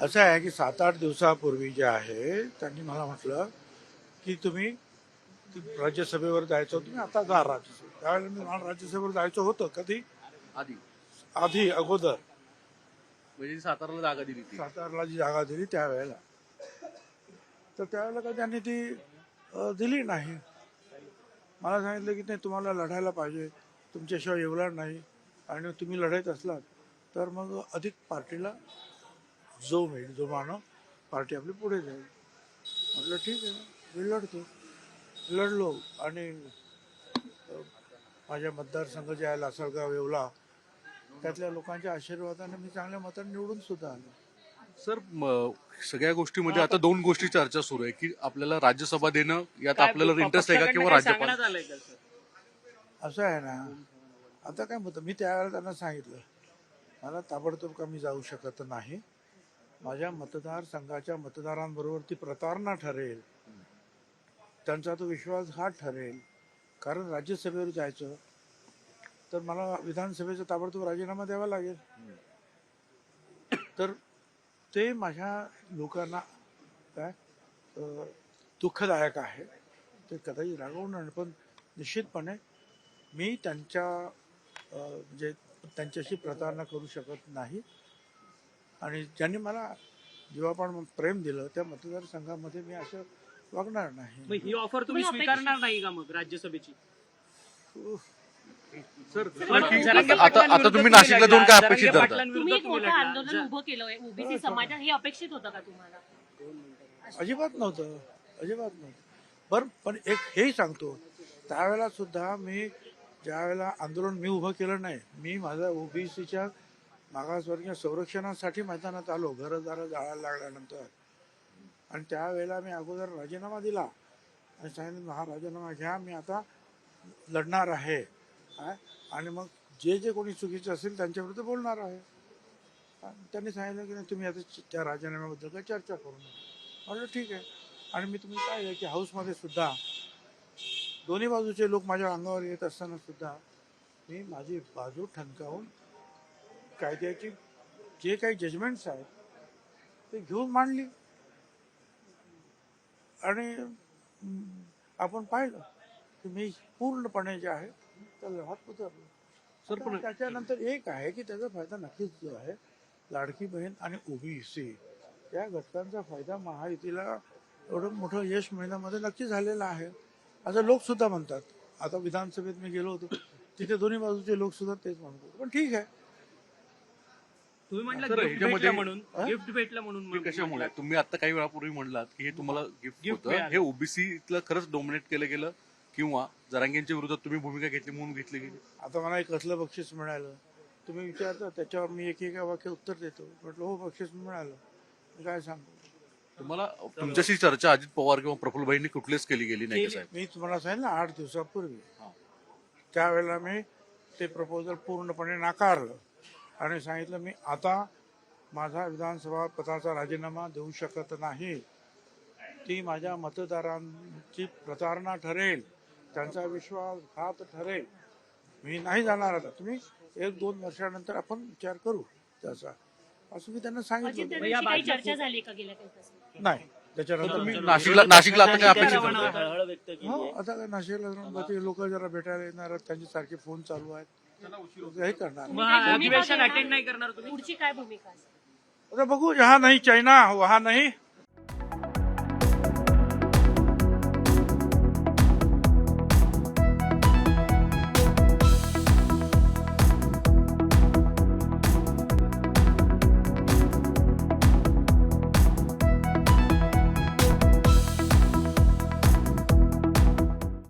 असं आहे की सात आठ दिवसापूर्वी जे आहे त्यांनी मला म्हटलं की तुम्ही राज्यसभेवर जायचं तुम्ही आता जा राज्यसभेत. त्यावेळेला मी मला राज्यसभेवर जायचं होतं कधी? आधी. आधी अगोदर. म्हणजे साताराला जागा दिली ती सातारला जी जागा दिली त्यावेळेला. तर त्यावेळेला काय त्यांनी ती अ, दिली नाही. मला सांगितलं की नाही तुम्हाला लढायला पाहिजे तुमच्याशिवाय येवणार नाही आणि तुम्ही लढत असलात तर मग अधिक पार्टीला जो मिळेल जो मानव पार्टी आपली पुढे जाईल. म्हटलं ठीक आहे मी लढतो. लढलो आणि माझ्या मतदारसंघ जे आहे लासलगाव येवला त्यातल्या लोकांच्या आशीर्वादाने मी चांगल्या मताने निवडून सुद्धा आलो. सर म- सगळ्या गोष्टीमध्ये आता दोन गोष्टी चर्चा सुरू आहे की आपल्याला राज्यसभा देणं यात आपल्याला इंटरेस्ट आहे का किंवा राज्यपाल? असं आहे ना आता काय होतं मी त्यावेळेला त्यांना सांगितलं मला ताबडतोब का मी जाऊ शकत नाही माझ्या मतदारसंघाच्या मतदारांबरोबर ती प्रतारणा ठरेल. त्यांचा तो विश्वासघात ठरेल. कारण राज्यसभेवर जायचं तर मला विधानसभेचा ताबडतोब राजीनामा द्यावा लागेल. तर ते माझ्या लोकांना काय दुःखदायक आहे. ते कदाचित रागवणार नाही, पण निश्चितपणे मी त्यांच्या म्हणजे त्यांच्याशी प्रतारणा करू शकत नाही. आणि ज्यांनी मला जीवापाड प्रेम दिलं त्या मतदारसंघामध्ये मी असं वागणार नाही. ही ऑफर तुम्ही स्वीकारणार नाही का मग राज्यसभेची? सर आता तुम्ही नाशिकला जाऊन काय अपेक्षित धरता पाटलांविरुद्ध तुम्ही एक तुम्ही मोठं लढला. आंदोलन उभं केलंय ओबीसी समाजात हे अपेक्षित होतं का तुम्हाला? अजिबात नव्हतं. अजिबात नव्हतं. बरं पण एक हेही सांगतो त्यावेळेला सुद्धा मी ज्यावेळेला आंदोलन मी उभं केलं नाही मी माझ्या ओबीसीच्या मागासवर्गीय संरक्षणासाठी मैदानात आलो. घरं जाळायला लागल्यानंतर. आणि त्यावेळेला मी अगोदर राजीनामा दिला. आणि सांगितलं हा राजीनामा घ्या मी आता लढणार आहे. आणि मग जे जे कोणी चुकीचे असेल त्यांच्याविरुद्ध बोलणार आहे. त्यांनी सांगितलं की नाही तुम्ही आता त्या राजीनाम्याबद्दल काही चर्चा करू नका. म्हटलं ठीक आहे. आणि मी तुम्ही पाहिलं की हाऊसमध्ये सुद्धा दोन्ही बाजूचे लोक माझ्या अंगावर येत असताना सुद्धा मी माझी बाजू ठणकावून कायद्याची जे काही जजमेंट्स आहेत ते घेऊन मांडली. आणि आपण पाहिलं की मी पूर्णपणे जे आहे त्या लढात उतरलो. सर, पण- त्याच्यानंतर एक आहे की त्याचा फायदा नक्कीच जो आहे लाडकी बहीण आणि ओबीसी या घटकांचा फायदा महायुतीला एवढं मोठं यश मिळण्यामध्ये नक्की झालेला आहे. असं लोक सुद्धा म्हणतात आता विधानसभेत मी गेलो होतो तिथे दोन्ही बाजूचे लोक सुद्धा तेच म्हणत होते. पण ठीक आहे तुम्ही म्हटलं सर, गिफ्ट ह्याच्यामध्ये- भेटलं म्हणून हा? गिफ्ट भेटलं म्हणून हे कशामुळे. तुम्ही आता काही वेळापूर्वी म्हणलात की हे तुम्हाला गिफ्ट Gift होतं. मिळालं. हे ओबीसीतलं खरंच डोमिनेट केलं गेलं? किंवा जरांगेंच्या विरोधात तुम्ही भूमिका घेतली म्हणून घेतली गेली? आता मला एक कसलं बक्षीस मिळालं? तुम्ही विचारता त्याच्यावर मी एक एका वाक्य उत्तर देतो. म्हटलं हो बक्षीस मिळालं. मी काय सांगू? तुम्हाला तुमच्याशी चर्चा अजित पवार किंवा प्रफुल्लभाईंनी कुठलीच केली गेली नाही का साहेब? मी तुम्हाला सांगितलं आठ दिवसापूर्वी. हा. त्यावेळेला मी ते प्रपोजल पूर्णपणे नाकारलं. आणि सांगितलं मी आता माझा विधानसभा पदाचा राजीनामा देऊ शकत नाही. ती माझ्या मतदारांची प्रतारणा ठरेल त्यांचा विश्वासघात ठरेल. मी नाही जाणार आता. तुम्ही एक दोन वर्षानंतर आपण विचार करू त्याचा. असं मी त्यांना सांगितलं चर्चा झाली का गेल्या नाही. त्याच्यानंतर मी नाशिकला नाशिकला आता हो नाशिकला जाऊन ते लोक जरा भेटायला येणार त्यांचे सारखे फोन चालू आहेत. हे करणार. मग अधिवेशन अटेंड नाही करणार तुम्ही? पुढची काय भूमिका? असेल आता बघू जहा नाही चायना वहा नाही.